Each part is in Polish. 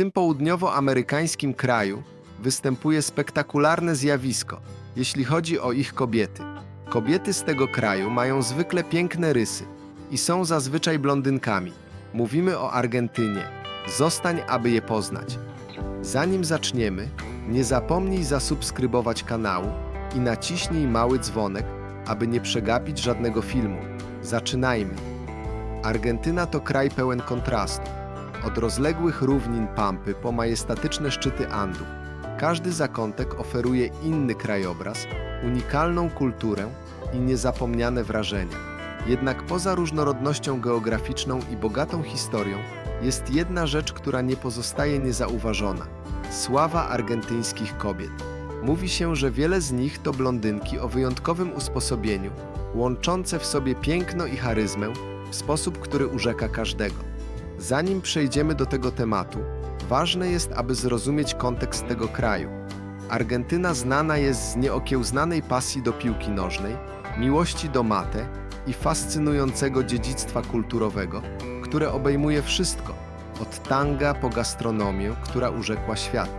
tym południowoamerykańskim kraju występuje spektakularne zjawisko, jeśli chodzi o ich kobiety. Kobiety z tego kraju mają zwykle piękne rysy i są zazwyczaj blondynkami. Mówimy o Argentynie. Zostań, aby je poznać. Zanim zaczniemy, nie zapomnij zasubskrybować kanału i naciśnij mały dzwonek, aby nie przegapić żadnego filmu. Zaczynajmy. Argentyna to kraj pełen kontrastu. Od rozległych równin Pampy po majestatyczne szczyty Andów. Każdy zakątek oferuje inny krajobraz, unikalną kulturę i niezapomniane wrażenia. Jednak poza różnorodnością geograficzną i bogatą historią, jest jedna rzecz, która nie pozostaje niezauważona sława argentyńskich kobiet. Mówi się, że wiele z nich to blondynki o wyjątkowym usposobieniu, łączące w sobie piękno i charyzmę w sposób, który urzeka każdego. Zanim przejdziemy do tego tematu, ważne jest, aby zrozumieć kontekst tego kraju. Argentyna znana jest z nieokiełznanej pasji do piłki nożnej, miłości do mate i fascynującego dziedzictwa kulturowego, które obejmuje wszystko, od tanga po gastronomię, która urzekła świat.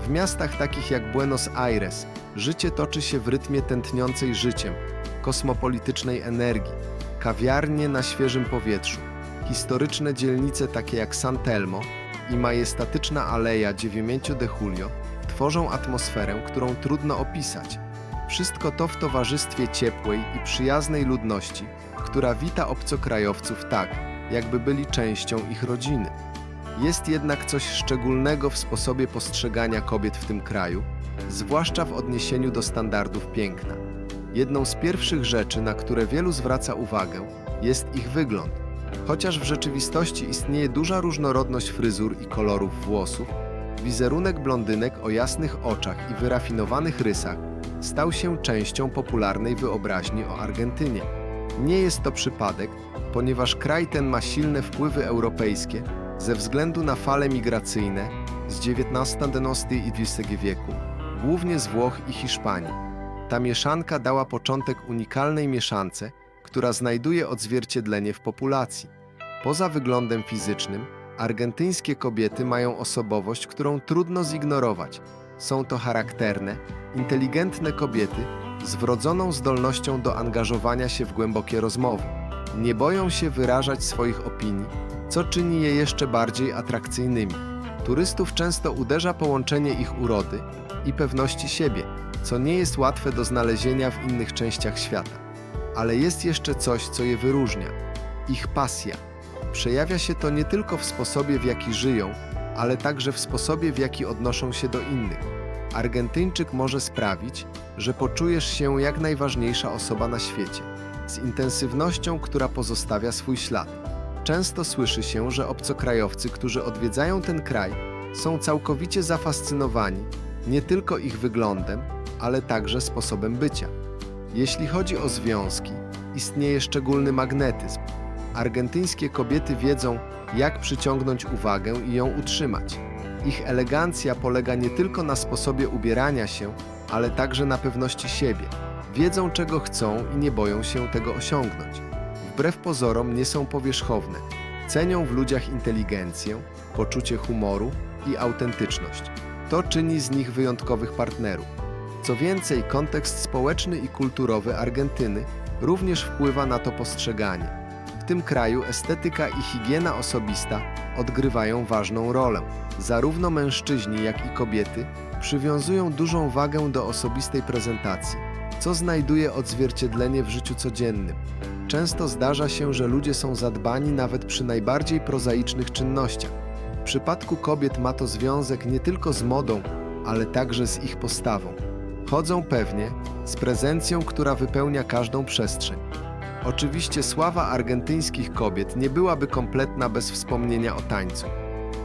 W miastach takich jak Buenos Aires życie toczy się w rytmie tętniącej życiem, kosmopolitycznej energii, kawiarnie na świeżym powietrzu, historyczne dzielnice takie jak San Telmo i majestatyczna aleja 9 de Julio tworzą atmosferę, którą trudno opisać. Wszystko to w towarzystwie ciepłej i przyjaznej ludności, która wita obcokrajowców tak, jakby byli częścią ich rodziny. Jest jednak coś szczególnego w sposobie postrzegania kobiet w tym kraju, zwłaszcza w odniesieniu do standardów piękna. Jedną z pierwszych rzeczy, na które wielu zwraca uwagę, jest ich wygląd. Chociaż w rzeczywistości istnieje duża różnorodność fryzur i kolorów włosów, wizerunek blondynek o jasnych oczach i wyrafinowanych rysach stał się częścią popularnej wyobraźni o Argentynie. Nie jest to przypadek, ponieważ kraj ten ma silne wpływy europejskie ze względu na fale migracyjne z XIX i XX wieku, głównie z Włoch i Hiszpanii. Ta mieszanka dała początek unikalnej mieszance, która znajduje odzwierciedlenie w populacji. Poza wyglądem fizycznym, argentyńskie kobiety mają osobowość, którą trudno zignorować. Są to charakterne, inteligentne kobiety z wrodzoną zdolnością do angażowania się w głębokie rozmowy. Nie boją się wyrażać swoich opinii, co czyni je jeszcze bardziej atrakcyjnymi. Turystów często uderza połączenie ich urody i pewności siebie, co nie jest łatwe do znalezienia w innych częściach świata. Ale jest jeszcze coś, co je wyróżnia ich pasja. Przejawia się to nie tylko w sposobie, w jaki żyją, ale także w sposobie, w jaki odnoszą się do innych. Argentyńczyk może sprawić, że poczujesz się jak najważniejsza osoba na świecie, z intensywnością, która pozostawia swój ślad. Często słyszy się, że obcokrajowcy, którzy odwiedzają ten kraj, są całkowicie zafascynowani nie tylko ich wyglądem, ale także sposobem bycia. Jeśli chodzi o związki, istnieje szczególny magnetyzm. Argentyńskie kobiety wiedzą, jak przyciągnąć uwagę i ją utrzymać. Ich elegancja polega nie tylko na sposobie ubierania się, ale także na pewności siebie. Wiedzą, czego chcą i nie boją się tego osiągnąć. Wbrew pozorom nie są powierzchowne. Cenią w ludziach inteligencję, poczucie humoru i autentyczność. To czyni z nich wyjątkowych partnerów. Co więcej, kontekst społeczny i kulturowy Argentyny również wpływa na to postrzeganie. W tym kraju estetyka i higiena osobista odgrywają ważną rolę. Zarówno mężczyźni, jak i kobiety przywiązują dużą wagę do osobistej prezentacji, co znajduje odzwierciedlenie w życiu codziennym. Często zdarza się, że ludzie są zadbani nawet przy najbardziej prozaicznych czynnościach. W przypadku kobiet ma to związek nie tylko z modą, ale także z ich postawą. Chodzą pewnie, z prezencją, która wypełnia każdą przestrzeń. Oczywiście sława argentyńskich kobiet nie byłaby kompletna bez wspomnienia o tańcu.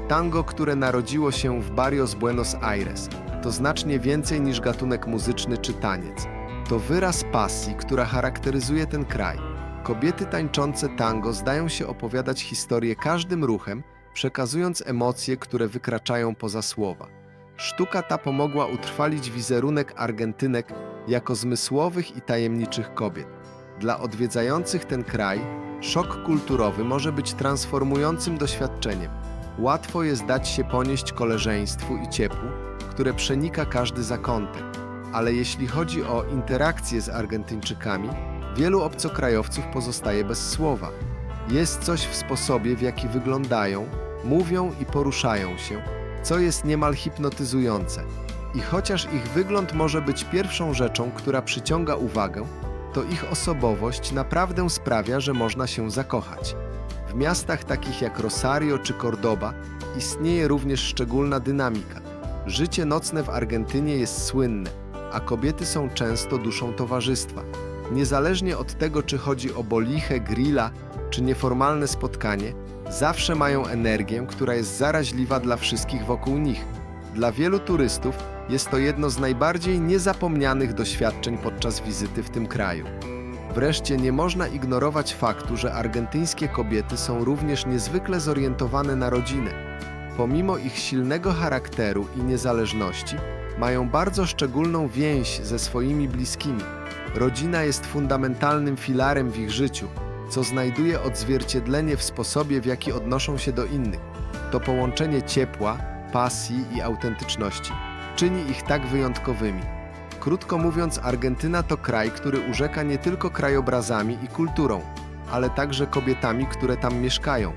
Tango, które narodziło się w Barrios Buenos Aires, to znacznie więcej niż gatunek muzyczny czy taniec. To wyraz pasji, która charakteryzuje ten kraj. Kobiety tańczące tango zdają się opowiadać historię każdym ruchem, przekazując emocje, które wykraczają poza słowa. Sztuka ta pomogła utrwalić wizerunek Argentynek jako zmysłowych i tajemniczych kobiet. Dla odwiedzających ten kraj szok kulturowy może być transformującym doświadczeniem. Łatwo jest dać się ponieść koleżeństwu i ciepłu, które przenika każdy zakątek. Ale jeśli chodzi o interakcje z Argentyńczykami, wielu obcokrajowców pozostaje bez słowa. Jest coś w sposobie, w jaki wyglądają, mówią i poruszają się, co jest niemal hipnotyzujące. I chociaż ich wygląd może być pierwszą rzeczą, która przyciąga uwagę, to ich osobowość naprawdę sprawia, że można się zakochać. W miastach takich jak Rosario czy Cordoba istnieje również szczególna dynamika. Życie nocne w Argentynie jest słynne, a kobiety są często duszą towarzystwa. Niezależnie od tego, czy chodzi o bolichę, grilla, czy nieformalne spotkanie, zawsze mają energię, która jest zaraźliwa dla wszystkich wokół nich. Dla wielu turystów jest to jedno z najbardziej niezapomnianych doświadczeń podczas wizyty w tym kraju. Wreszcie nie można ignorować faktu, że argentyńskie kobiety są również niezwykle zorientowane na rodzinę. Pomimo ich silnego charakteru i niezależności, mają bardzo szczególną więź ze swoimi bliskimi. Rodzina jest fundamentalnym filarem w ich życiu, co znajduje odzwierciedlenie w sposobie, w jaki odnoszą się do innych. To połączenie ciepła, pasji i autentyczności czyni ich tak wyjątkowymi. Krótko mówiąc, Argentyna to kraj, który urzeka nie tylko krajobrazami i kulturą, ale także kobietami, które tam mieszkają.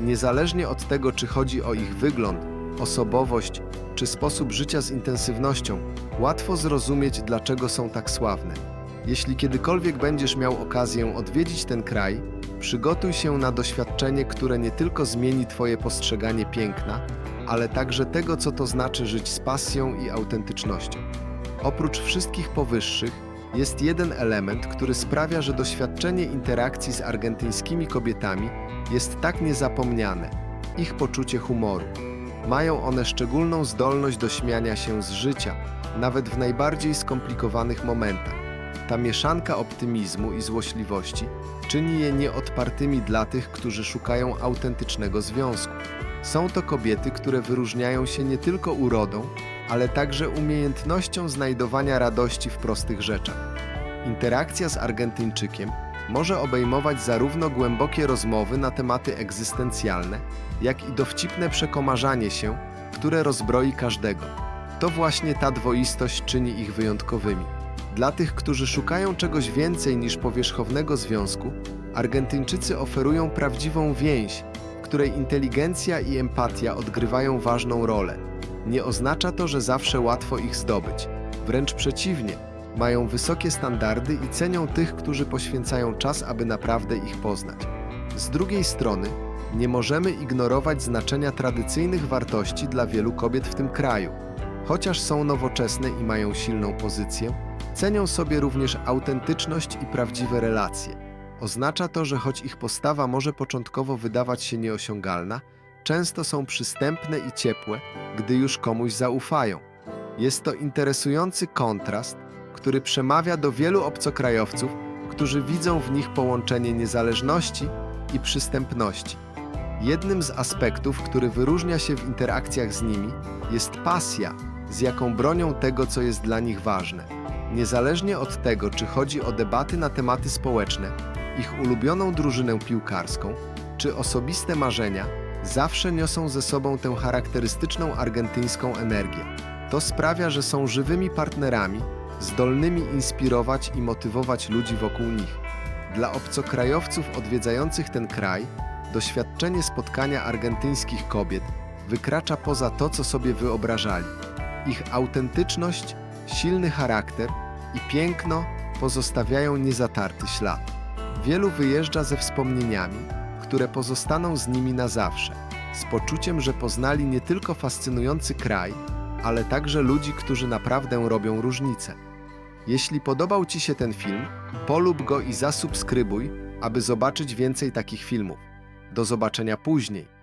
Niezależnie od tego, czy chodzi o ich wygląd, osobowość czy sposób życia z intensywnością, łatwo zrozumieć, dlaczego są tak sławne. Jeśli kiedykolwiek będziesz miał okazję odwiedzić ten kraj, przygotuj się na doświadczenie, które nie tylko zmieni Twoje postrzeganie piękna, ale także tego, co to znaczy żyć z pasją i autentycznością. Oprócz wszystkich powyższych, jest jeden element, który sprawia, że doświadczenie interakcji z argentyńskimi kobietami jest tak niezapomniane ich poczucie humoru. Mają one szczególną zdolność do śmiania się z życia, nawet w najbardziej skomplikowanych momentach. Ta mieszanka optymizmu i złośliwości czyni je nieodpartymi dla tych, którzy szukają autentycznego związku. Są to kobiety, które wyróżniają się nie tylko urodą, ale także umiejętnością znajdowania radości w prostych rzeczach. Interakcja z Argentyńczykiem może obejmować zarówno głębokie rozmowy na tematy egzystencjalne, jak i dowcipne przekomarzanie się, które rozbroi każdego. To właśnie ta dwoistość czyni ich wyjątkowymi. Dla tych, którzy szukają czegoś więcej niż powierzchownego związku, Argentyńczycy oferują prawdziwą więź, w której inteligencja i empatia odgrywają ważną rolę. Nie oznacza to, że zawsze łatwo ich zdobyć. Wręcz przeciwnie, mają wysokie standardy i cenią tych, którzy poświęcają czas, aby naprawdę ich poznać. Z drugiej strony, nie możemy ignorować znaczenia tradycyjnych wartości dla wielu kobiet w tym kraju. Chociaż są nowoczesne i mają silną pozycję, cenią sobie również autentyczność i prawdziwe relacje. Oznacza to, że choć ich postawa może początkowo wydawać się nieosiągalna, często są przystępne i ciepłe, gdy już komuś zaufają. Jest to interesujący kontrast, który przemawia do wielu obcokrajowców, którzy widzą w nich połączenie niezależności i przystępności. Jednym z aspektów, który wyróżnia się w interakcjach z nimi, jest pasja, z jaką bronią tego, co jest dla nich ważne. Niezależnie od tego, czy chodzi o debaty na tematy społeczne, ich ulubioną drużynę piłkarską, czy osobiste marzenia, zawsze niosą ze sobą tę charakterystyczną argentyńską energię. To sprawia, że są żywymi partnerami, zdolnymi inspirować i motywować ludzi wokół nich. Dla obcokrajowców odwiedzających ten kraj, doświadczenie spotkania argentyńskich kobiet wykracza poza to, co sobie wyobrażali. Ich autentyczność, silny charakter i piękno pozostawiają niezatarty ślad. Wielu wyjeżdża ze wspomnieniami, które pozostaną z nimi na zawsze, z poczuciem, że poznali nie tylko fascynujący kraj, ale także ludzi, którzy naprawdę robią różnicę. Jeśli podobał Ci się ten film, polub go i zasubskrybuj, aby zobaczyć więcej takich filmów. Do zobaczenia później.